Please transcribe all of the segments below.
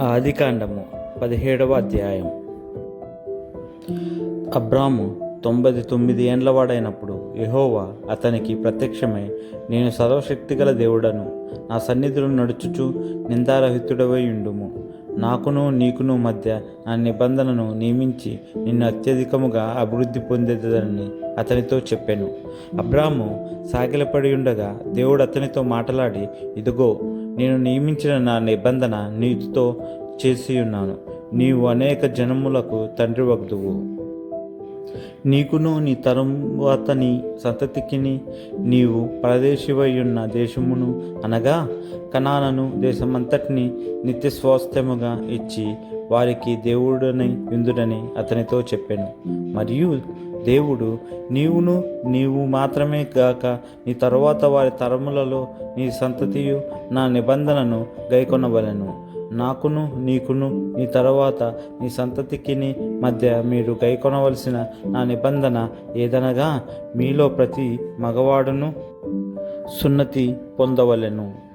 ఆదికాండము పదిహేడవ అధ్యాయం. అబ్రాము తొంభై తొమ్మిది ఏండ్లవాడైనప్పుడు యహోవా అతనికి ప్రత్యక్షమై నేను సర్వశక్తిగల దేవుడను నా సన్నిధిలో నడుచుచు నిందారహితుడవై ఉండుము. నాకును నీకును మధ్య నా నిబంధనను నియమించి నిన్ను అత్యధికముగా అభివృద్ధి పొందేదని అతనితో చెప్పాను. అబ్రాము సాగిలపడి ఉండగా దేవుడు అతనితో మాట్లాడి ఇదిగో నేను నియమించిన నా నిబంధన నీతితో చేసి ఉన్నాను నీవు అనేక జనములకు తండ్రి వగ్దువు. నీకును నీ తరువాతని సంతతికిని నీవు పరదేశివై ఉన్న దేశమును అనగా కణాలను దేశమంతటిని నిత్య స్వాస్థ్యముగా ఇచ్చి వారికి దేవుడని విందుడని అతనితో చెప్పాను. మరియు దేవుడు నీవును నీవు మాత్రమే కాక నీ తరువాత వారి తరములలో నీ సంతతియు నా నిబంధనను గైకొనవలెను. నాకును నీకును నీ తర్వాత నీ సంతతికిని మధ్య మీరు గైకొనవలసిన నా నిబంధన ఏదనగా మీలో ప్రతి మగవాడును సున్నతి పొందవలెను.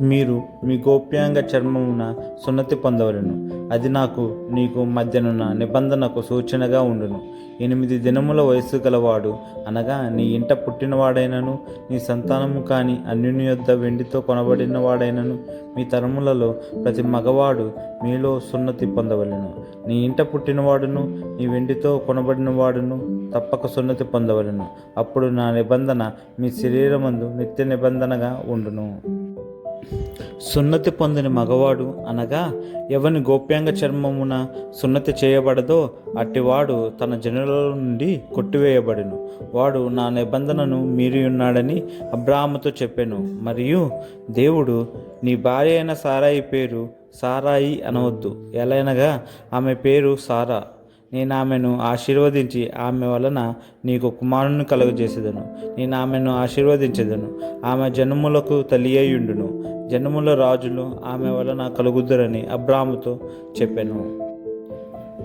మీరు మీ గోప్యాంగ చర్మమున సున్నతి పొందవలను. అది నాకు నీకు మధ్యనున్న నిబంధనకు సూచనగా ఉండును. ఎనిమిది దినముల వయస్సు గలవాడు అనగా నీ ఇంట పుట్టినవాడైనను నీ సంతానము కాని అన్యుని యొద్ద వెండితో కొనబడిన వాడైనను మీ తరములలో ప్రతి మగవాడు మీలో సున్నతి పొందవలెను. నీ ఇంట పుట్టినవాడును నీ వెండితో కొనబడిన వాడును తప్పక సున్నతి పొందవలెను. అప్పుడు నా నిబంధన మీ శరీరమందు నిత్య నిబంధనగా ఉండును. సున్నతి పొందిన మగవాడు అనగా ఎవని గోప్యాంగ చర్మమున సున్నతి చేయబడదో అట్టివాడు తన జనుల నుండి కొట్టివేయబడును. వాడు నా నిబంధనను మీరి ఉన్నాడని అబ్రాహ్మతో చెప్పాను. మరియు దేవుడు నీ భార్య అయిన సారాయి పేరు సారాయి అనవద్దు. ఎలైనగా ఆమె పేరు సారా. నేను ఆమెను ఆశీర్వదించి ఆమె వలన నీకు కుమారుని కలుగజేసేదను. నేను ఆమెను ఆశీర్వదించేదను. ఆమె జనములకు తల్లి అయ్యుండును జనముల రాజులు ఆమె వలన కలుగుద్దరని అబ్రాహాముతో చెప్పాను.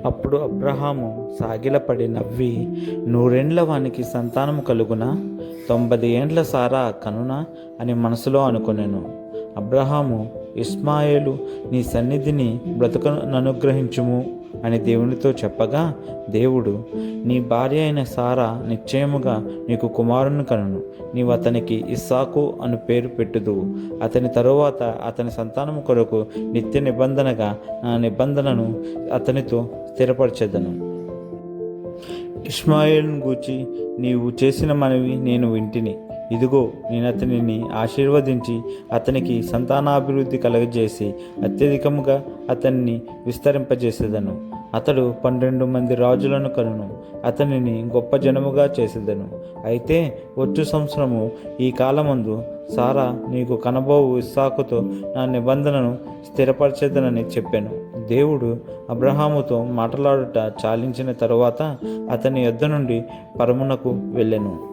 అప్పుడు అబ్రహాము సాగిలపడి నవ్వి నూరేండ్ల వానికి సంతానము కలుగునా? తొంభై ఏండ్ల సారా కనునా? అని మనసులో అనుకునేను. అబ్రహాము ఇస్మాయేలు నీ సన్నిధిని బ్రతుకననుగ్రహించుము. అని దేవునితో చెప్పగా దేవుడు నీ భార్య అయిన సారా నిశ్చయముగా నీకు కుమారుని కనును. నీవు అతనికి ఇస్సాకు అను పేరు పెట్టుదువు. అతని తరువాత అతని సంతానము కొరకు నిత్య నిబంధనగా నా నిబంధనను అతనితో స్థిరపరచెదను. ఇస్మాయిల్ను గూర్చి నీవు చేసిన మనవి నేను వింటిని. ఇదిగో నేను అతనిని ఆశీర్వదించి అతనికి సంతానాభివృద్ధి కలగజేసి అత్యధికముగా అతన్ని విస్తరింపజేసేదను. అతడు పన్నెండు మంది రాజులను కనును. అతనిని గొప్ప జనముగా చేసేదను. అయితే వచ్చు సంవత్సరము ఈ కాలమందు సారా నీకు కనబోవు ఇస్సాకుతో నా నిబంధనను స్థిరపరచేదనని చెప్పాను. దేవుడు అబ్రహాముతో మాట్లాడుట చాలించిన తరువాత అతని యొద్ద నుండి పరమునకు వెళ్ళెను.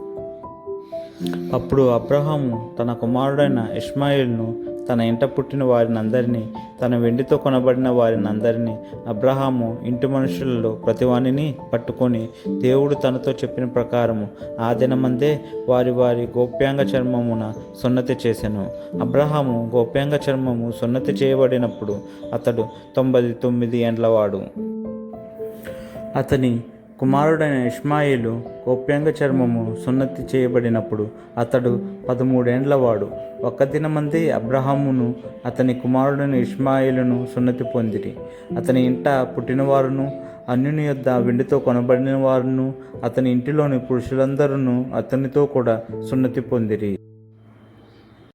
అప్పుడు అబ్రహాము తన కుమారుడైన ఇస్మాయిల్ను తన ఇంట పుట్టిన వారిని అందరినీ తన వెండితో కొనబడిన వారిని అందరినీ అబ్రహాము ఇంటి మనుషులలో ప్రతివానిని పట్టుకొని దేవుడు తనతో చెప్పిన ప్రకారము ఆ దినమందే వారి వారి గోప్యాంగ చర్మమున సున్నతి చేసెను. అబ్రహాము గోప్యాంగ చర్మము సున్నతి చేయబడినప్పుడు అతడు తొంభై తొమ్మిది ఏండ్లవాడు. అతని కుమారుడైన ఇష్మాయిలు గోప్యాంగ చర్మము సున్నతి చేయబడినప్పుడు అతడు పదమూడేండ్లవాడు. ఒక్క దినమంది అబ్రహామును అతని కుమారుడైన ఇష్మాయిలును సున్నతి పొందిరి. అతని ఇంట పుట్టినవారును అన్యుని యొద్ద వెండితో కొనబడిన వారును అతని ఇంటిలోని పురుషులందరూ అతనితో కూడా సున్నతి పొందిరి.